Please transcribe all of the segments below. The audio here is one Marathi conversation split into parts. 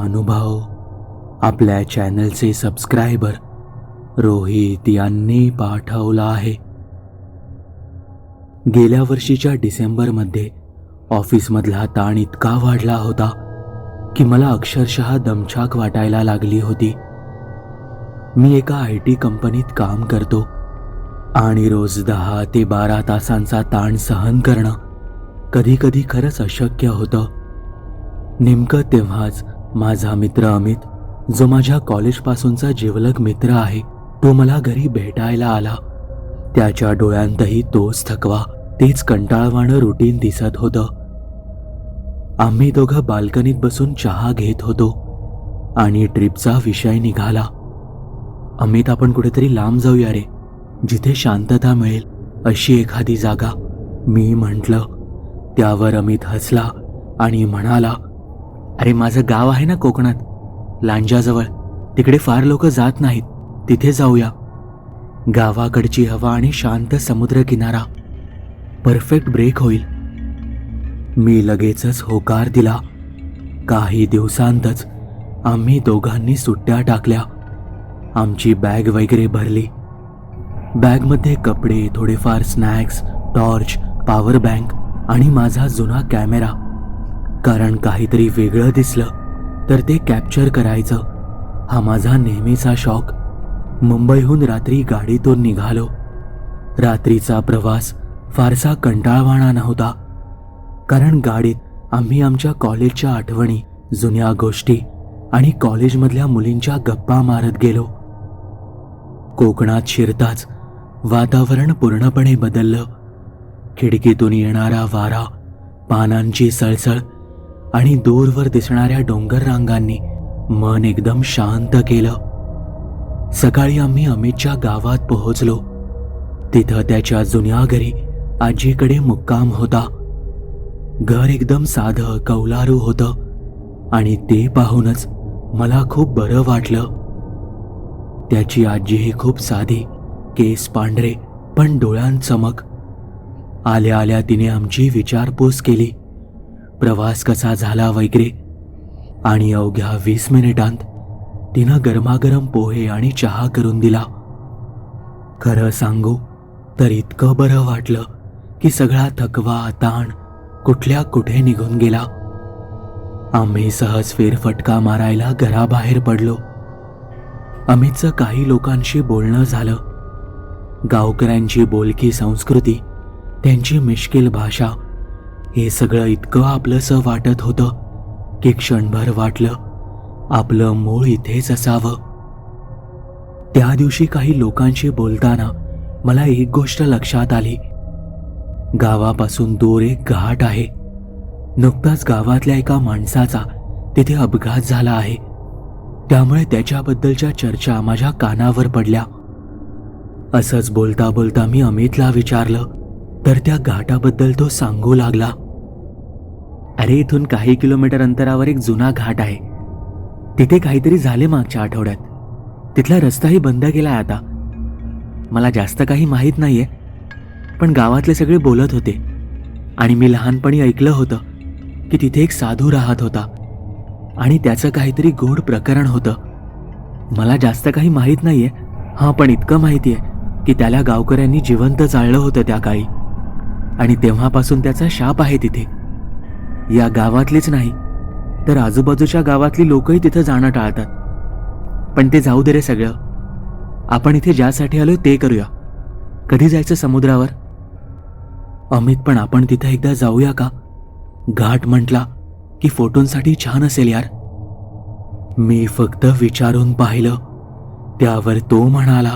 अनुभव आपल्या चॅनलचे सबस्क्रायबर रोहित यांनी पाठवला आहे. गेल्या वर्षीच्या डिसेंबरमध्ये ऑफिसमधला ताण इतका वाढला होता की मला अक्षरशः दमछाक वाटायला लागली होती. मी एका आय टी कंपनीत काम करतो आणि रोज दहा ते बारा तासांचा ताण सहन करणं कधी कधी खरंच अशक्य होतं. नेमकं तेव्हाच माझा मित्र अमित जो माझ्या कॉलेजपासूनचा जिवलग मित्र आहे तो मला घरी भेटायला आला. त्याच्या डोळ्यांतही तोच थकवा तेच कंटाळवाणं रुटीन दिसत होतं. आम्ही दोघं बाल्कनीत बसून चहा घेत होतो आणि ट्रिपचा विषय निघाला. अमित आपण कुठेतरी लांब जाऊया रे. जिथे शांतता मिळेल अशी एखादी जागा. मी म्हटलं त्यावर अमित हसला आणि म्हणाला अरे माझं गाव आहे ना कोकणात. लांजाजवळ. तिकडे फार लोक जात नाहीत. तिथे जाऊया. गावाकडची हवा आणि शांत समुद्र किनारा परफेक्ट ब्रेक होईल. मी लगेचच होकार दिला. काही दिवसांतच आम्ही दोघांनी सुट्ट्या टाकल्या. आमची बॅग वगैरे भरली. बॅगमध्ये कपडे थोडेफार स्नॅक्स टॉर्च पॉवर बँक आणि माझा जुना कॅमेरा. कारण काहीतरी वेगळं दिसलं तर ते कॅप्चर करायचं. हा माझा नेहमीचा शौक मुंबईहून रात्री गाडीतून निघालो. रात्रीचा प्रवास फारसा कंटाळवाणा नव्हता. कारण गाडीत आम्ही आमच्या कॉलेजच्या आठवणी जुन्या गोष्टी आणि कॉलेजमधल्या मुलींच्या गप्पा मारत गेलो. कोकणात शिरताच वातावरण पूर्णपणे बदललं. खिडकीतून येणारा वारा पानांची सळसळ आणि दूरवर दिसणाऱ्या डोंगर रांगांनी मन एकदम शांत केलं. सकाळी आम्ही अमितच्या गावात पोहोचलो. तिथं त्याच्या जुन्या घरी आजीकडे मुक्काम होता. घर एकदम साधं कौलारू होतं आणि ते पाहूनच मला खूप बरं वाटलं. त्याची आजीही खूप साधी केस पांढरे पण डोळ्यांचमक आल्या आल्या तिने आमची विचारपूस केली. प्रवास कसा झाला वगैरे? आणि अवघ्या वीस मिनिटांत तिनं गरमागरम पोहे आणि चहा करून दिला. खरं सांगू तर इतकं बरं वाटलं की सगळा थकवा ताण कुठल्या कुठे निघून गेला. आम्ही सहज फेरफटका मारायला घराबाहेर पडलो. अमितचं काही लोकांशी बोलणं झालं. गावकऱ्यांची बोलकी संस्कृती त्यांची मिश्किल भाषा हे सगळं इतकं आपलंसं वाटत होतं की क्षणभर वाटलं आपलं मूळ इथेच असावं. त्या दिवशी काही लोकांशी बोलताना मला एक गोष्ट लक्षात आली. गावापासून दूर एक घाट आहे. नुकताच गावातल्या एका माणसाचा तिथे अपघात झाला आहे. त्यामुळे त्याच्याबद्दलच्या चर्चा माझ्या कानावर पडल्या. असंच बोलता बोलता मी अमितला विचारलं तर त्या घाटाबद्दल तो सांगू लागला. अरे इथून काही किलोमीटर अंतरावर एक जुना घाट आहे. तिथे काहीतरी झाले मागच्या आठवड्यात. तिथला रस्ताही बंद केला आहे आता. मला जास्त काही माहीत नाहीये पण गावातले सगळे बोलत होते. आणि मी लहानपणी ऐकलं होतं की तिथे एक साधू राहत होता. आणि त्याचं काहीतरी गोड प्रकरण होतं. मला जास्त काही माहीत नाहीये हां पण इतकं माहिती आहे की त्याला गावकऱ्यांनी जिवंत जाळलं होतं त्या काळी. आणि तेव्हापासून त्याचा शाप आहे तिथे. या गावातलीच नाही तर आजूबाजूच्या गावातली लोकही तिथं जाणं टाळतात. पण ते जाऊ दे रे सगळं. आपण इथे ज्यासाठी आलोय ते करूया. कधी जायचं समुद्रावर? अमित पण आपण तिथे एकदा जाऊया का? घाट म्हटला की फोटोंसाठी छान असेल यार. मी फक्त विचारून पाहिलं. त्यावर तो म्हणाला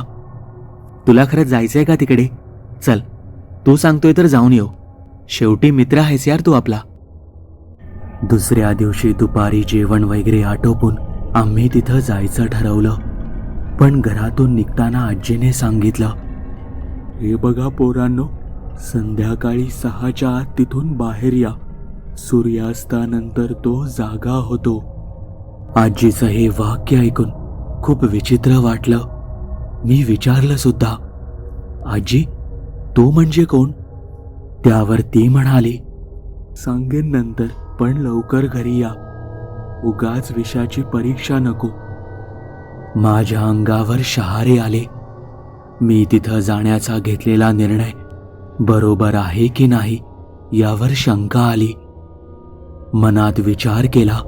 तुला खरंच जायचंय का तिकडे? चल. तू सांगतोय तर जाऊन येऊ. शेवटी मित्र आहेस यार तू आपला. दुसऱ्या दिवशी दुपारी जेवण वगैरे आटोपून आम्ही तिथं जायचं ठरवलं. पण घरातून निघताना आजीने सांगितलं हे बघा पोरांनो संध्याकाळी सहाच्या आत तिथून बाहेर या. सूर्यास्तानंतर तो जागा होतो. आजीचं हे वाक्य ऐकून खूप विचित्र वाटलं. मी विचारलं सुद्धा आजी तो म्हणजे कोण? त्यावर ती म्हणाली. सांगेन नंतर पण लवकर घरी या. उगाच विषाची परीक्षा नको. माझ्या अंगावर शहारे आले. मी तिथं जाण्याचा घेतलेला निर्णय बरोबर आहे की नाही यावर शंका आली. मनात विचार केला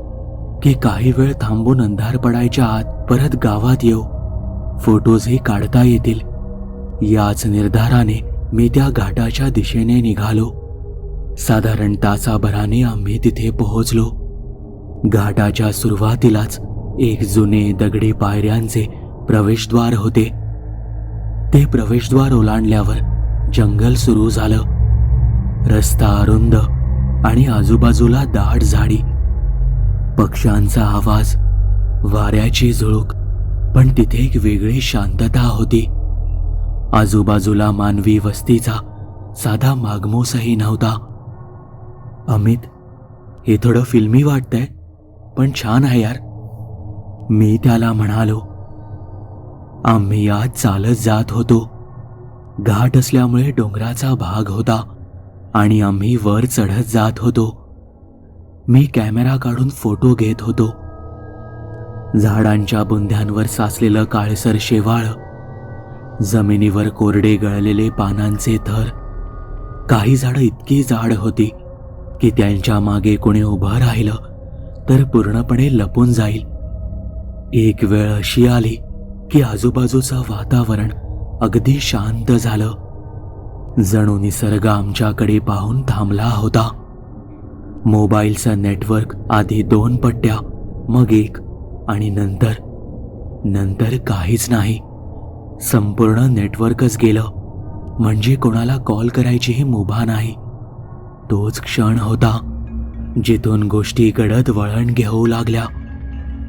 की काही वेळ थांबून अंधार पडायच्या आत परत गावात येऊ. फोटोजही काढता येतील. याच निर्धाराने मी त्या घाटाच्या दिशेने निघालो. साधारण तासाभराने आम्ही तिथे पोहोचलो. घाटाच्या सुरुवातीलाच एक जुने दगडी पायऱ्यांचे प्रवेशद्वार होते. ते प्रवेशद्वार ओलांडल्यावर जंगल सुरू झालं. रस्ता अरुंद आणि आजूबाजूला दाट झाडी. पक्ष्यांचा आवाज वाऱ्याची झुळूक पण तिथे एक वेगळी शांतता होती. आजूबाजूला मानवी वस्तीचा साधा मागमोसही नव्हता. अमित हे थोडं फिल्मी वाटतंय पण छान आहे यार. मी त्याला म्हणालो आम्ही आज चालत जात होतो. घाट असल्यामुळे डोंगराचा भाग होता आणि आम्ही वर चढत जात होतो. मी कॅमेरा काढून फोटो घेत होतो. झाडांच्या बुंध्यांवर साचलेलं काळसर शेवाळ जमिनीवर कोरडे गळलेले पानांचे थर. काही झाडं इतकी जाड होती की त्यांच्या मागे कोणी उभं राहिलं तर पूर्णपणे लपून जाईल. एक वेळ अशी आली की आजूबाजूचं वातावरण अगदी शांत झालं. जणू निसर्ग आमच्याकडे पाहून थांबला होता. मोबाईलचं नेटवर्क आधी दोन पट्ट्या मग एक आणि नंतर. नंतर काहीच नाही. संपूर्ण नेटवर्कच गेलं. म्हणजे कोणाला कॉल करायचीही मुभा नाही. तोच क्षण होता जिथून गोष्टी गडद वळण घेऊ लागल्या.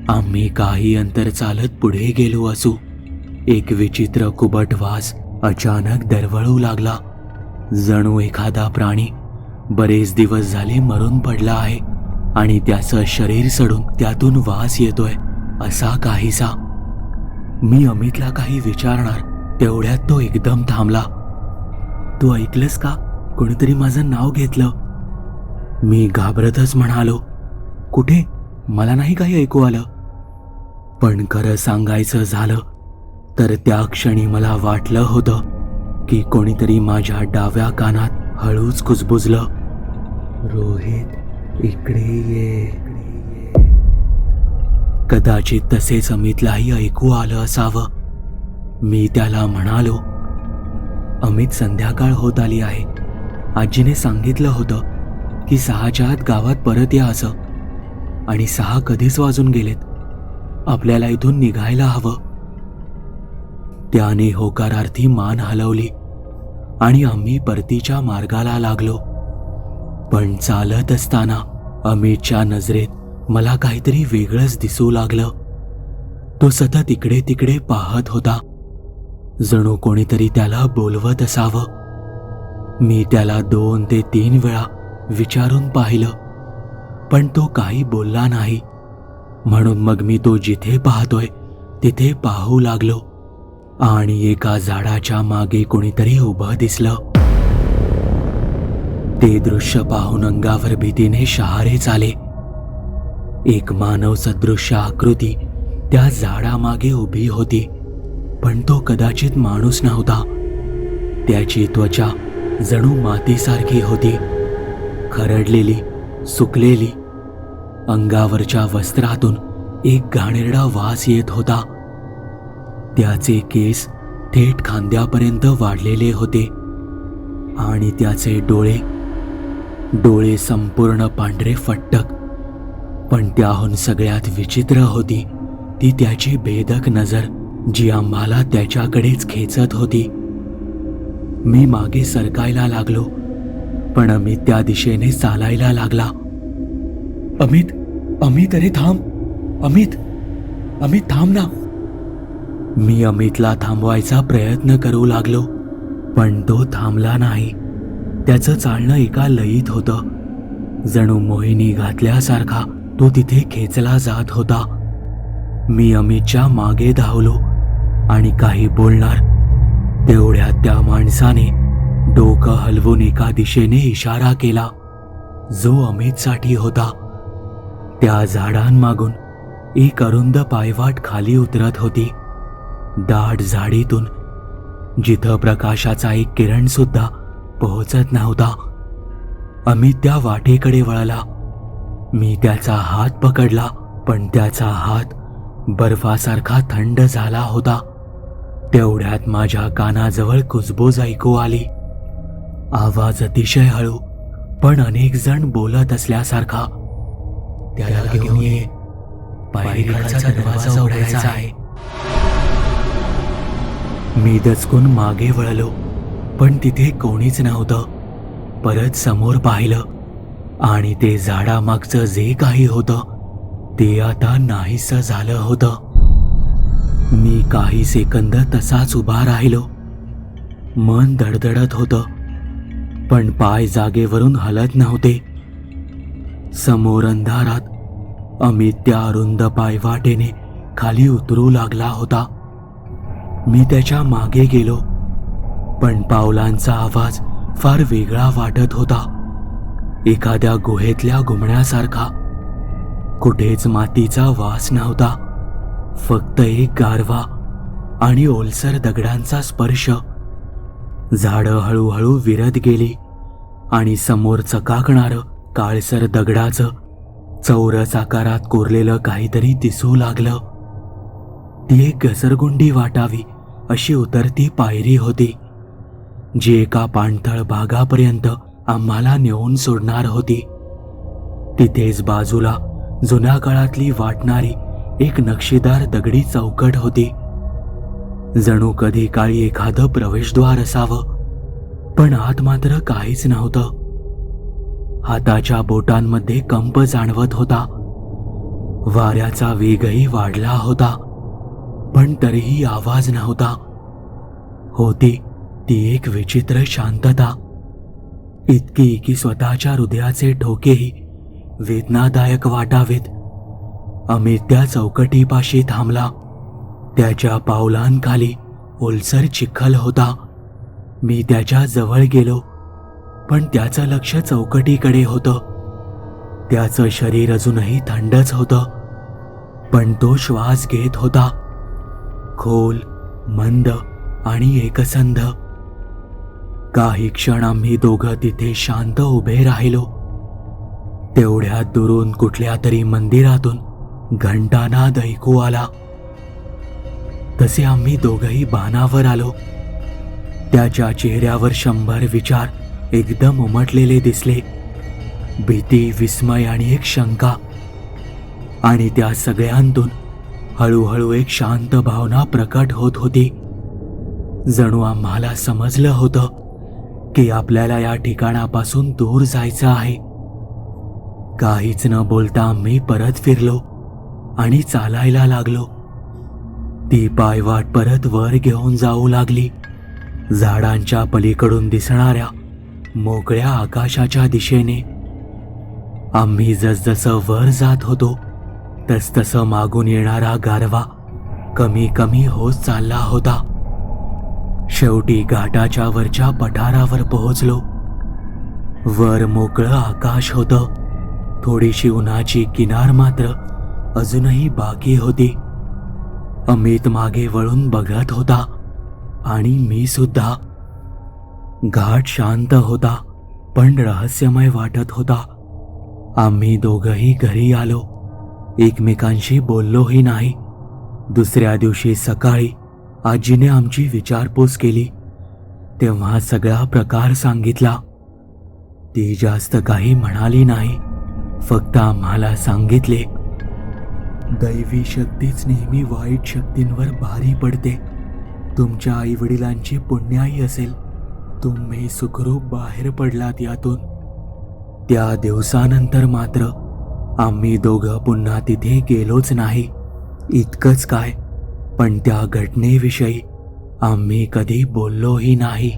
आम्ही काही अंतर चालत पुढे गेलो असू. एक विचित्र कुबट वास अचानक दरवळू लागला. जणू एखादा प्राणी बरेच दिवस झाले मरून पडला आहे आणि त्याचं शरीर सडून त्यातून वास येतोय असा काहीसा. मी अमितला काही विचारणार तेवढ्यात तो एकदम थांबला. तू ऐकलंस का? कोणीतरी माझं नाव घेतलं. मी घाबरतच म्हणालो कुठे? मला नाही काही ऐकू आलं. पण खरं सांगायचं झालं तर त्या क्षणी मला वाटलं होतं की कोणीतरी माझ्या डाव्या कानात हळूच कुजबुजलं. रोहित इकडे ये. कदाचित तसेच अमितलाही ऐकू आलं असावं. मी त्याला म्हणालो अमित संध्याकाळ होत आली आहे. आजीने सांगितलं होतं की सहाच्या आत गावात परत या असं. आणि सहा कधीच वाजून गेलेत. आपल्याला इथून निघायला हवं. त्याने होकारार्थी मान हलवली आणि आम्ही परतीच्या मार्गाला लागलो. पण चालत असताना अमितच्या नजरेत मला काहीतरी वेगळंच दिसू लागलं. तो सतत इकडे तिकडे पाहत होता. जणू कोणीतरी त्याला बोलवत असावं. मी त्याला दोन ते तीन वेळा विचारून पाहिलं पण तो काही बोलला नाही. म्हणून मग मी तो जिथे पाहतोय तिथे पाहू लागलो. आणि एका झाडाच्या मागे कोणीतरी उभं दिसलं. ते दृश्य पाहून अंगावर भीतीने शहारे चाले एक मानव सदृश्य आकृती त्या झाडामागे उभी होती पण तो कदाचित माणूस नव्हता. त्याची त्वचा जणू मातीसारखी होती खरडलेली सुकलेली. अंगावरच्या वस्त्रातून एक घाणेरडा वास येत होता. त्याचे केस थेट खांद्यापर्यंत वाढलेले होते आणि त्याचे डोळे डोळे संपूर्ण पांढरे फट्टक पण त्याहून सगळ्यात विचित्र होती. ती त्याची भेदक नजर जी आम्हाला त्याच्याकडेच खेचत होती. मी मागे सरकायला लागलो पण अमित त्या दिशेने चालायला लागला. अमित अमित अरे थांब. अमित अमित थांब ना. मी अमितला थांबवायचा प्रयत्न करू लागलो पण तो थांबला नाही. त्याचं चालणं एका लयीत होतं. जणू मोहिनी घातल्यासारखा तो तिथे खेचला जात होता. मी अमितच्या मागे धावलो आणि काही बोलणार. तेवढ्या त्या माणसाने डोकं हलवून एका दिशेने इशारा केला जो अमितसाठी होता. त्या झाडांमागून एक अरुंद पायवाट खाली उतरत होती. दाट झाडीतून जिथं प्रकाशाचा एक किरण सुद्धा पोहोचत नव्हता अमित त्या वाटेकडे वळला. मी त्याचा हात पकडला पण त्याचा हात बर्फासारखा थंड झाला होता. तेवढ्यात माझ्या कानाजवळ कुजबोज ऐकू आली. आवाज अतिशय हळू पण अनेक जण बोलत असल्यासारखा. त्याला घेऊन ये. पायरीखालचा दरवाजा उघडायचा आहे. मी दचकून मागे वळलो पण तिथे कोणीच नव्हतं. परत समोर पाहिलं. आणि ते झाडामागचं जे काही होतं ते आता नाहीस झालं होतं. मी काही सेकंद तसाच उभा राहिलो. मन धडधडत होतं पण पाय जागेवरून हलत नव्हते. समोर अंधारात अमित त्या अरुंद पायवाटेने खाली उतरू लागला होता. मी त्याच्यामागे गेलो पण पावलांचा आवाज फार वेगळा वाटत होता. एखाद्या गुहेतल्या घुमण्यासारखा कुठेच मातीचा वास नव्हता. फक्त एक गारवा आणि ओलसर दगडांचा स्पर्श. झाडं हळूहळू विरत गेली आणि समोर चकाकणारं काळसर दगडाचं चौरस आकारात कोरलेलं काहीतरी दिसू लागलं. ती एक घसरगुंडी वाटावी अशी उतरती पायरी होती जी एका पाणथळ भागापर्यंत आम्हाला नेऊन सोडणार होती. तिथेच बाजूला जुन्या काळातली वाटणारी एक नक्षीदार दगडी चौकट होती. जणू कधी काळी एखादं प्रवेशद्वार असावं पण आत मात्र काहीच नव्हतं. हाताच्या बोटांमध्ये कंप जाणवत होता. वाऱ्याचा वेगही वाढला होता पण तरीही आवाज नव्हता. होती ती एक विचित्र शांतता. इतकी की स्वतःच्या हृदयाचे ठोकेही वेदनादायक वाटावेत. अमित त्या चौकटीपाशी थांबला. त्याच्या पावलांखाली ओलसर चिखल होता. मी त्याच्याजवळ गेलो पण त्याचं लक्ष चौकटीकडे होतं. त्याचं शरीर अजूनही थंडच होतं पण तो श्वास घेत होता. खोल मंद आणि एकसंध. काही क्षण आम्ही दोघं तिथे शांत उभे राहिलो. तेवढ्या दुरून कुठल्या तरी मंदिरातून घंटानाद ऐकू आला. तसे आम्ही दोघही बाणावर आलो. त्याच्या चेहऱ्यावर शंभर विचार एकदम उमटलेले दिसले. भीती विस्मय आणि एक शंका. आणि त्या सगळ्यांतून हळूहळू एक शांत भावना प्रकट होत होती. जणू आम्हाला समजलं होतं. की आपल्याला या ठिकाणापासून दूर जायचं आहे. काहीच न बोलता आम्ही परत फिरलो आणि चालायला लागलो. ती पायवाट परत वर घेऊन जाऊ लागली. झाडांच्या पलीकडून दिसणाऱ्या मोकळ्या आकाशाच्या दिशेने. आम्ही जसजसं वर जात होतो तसतसं मागून येणारा गारवा कमी कमी होत चालला होता. शेवटी घाटाच्या वरच्या पठारावर पोहोचलो. वर मोकळं आकाश होतं. थोडीशी उन्हाची किनार मात्र अजूनही बाकी होती. अमित मागे वळून बघत होता आणि मी सुद्धा. घाट शांत होता पण रहस्यमय वाटत होता. आम्ही दोघंही घरी आलो. एकमेकांशी बोललोही नाही. दुसऱ्या दिवशी सकाळी आजीने आमची विचारपूस केली. तेव्हा सगळा प्रकार सांगितला. ती जास्त काही म्हणाली नाही फक्त आम्हाला सांगितले. दैवी शक्तीच नेहमी वाईट शक्तींवर भारी पडते. तुमच्या आई वडिलांची पुण्याई असेल. तुम्ही सुखरूप बाहेर पडलात यातून. त्या दिवसानंतर मात्र आम्ही दोघं पुन्हा तिथे गेलोच नाही. इतकंच काय? पण त्या घटनेविषयी आम्ही कधी बोललोही नाही.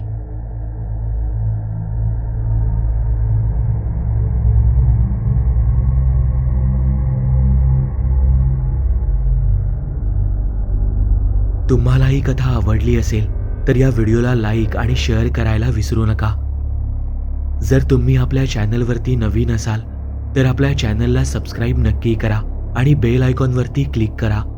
तुम्हाला ही कथा आवडली असेल तर या व्हिडिओला लाईक आणि शेअर करायला विसरू नका. जर तुम्ही आपल्या चॅनलवरती नवीन असाल तर आपल्या चॅनलला सबस्क्राईब नक्की करा आणि बेल आयकॉनवरती क्लिक करा.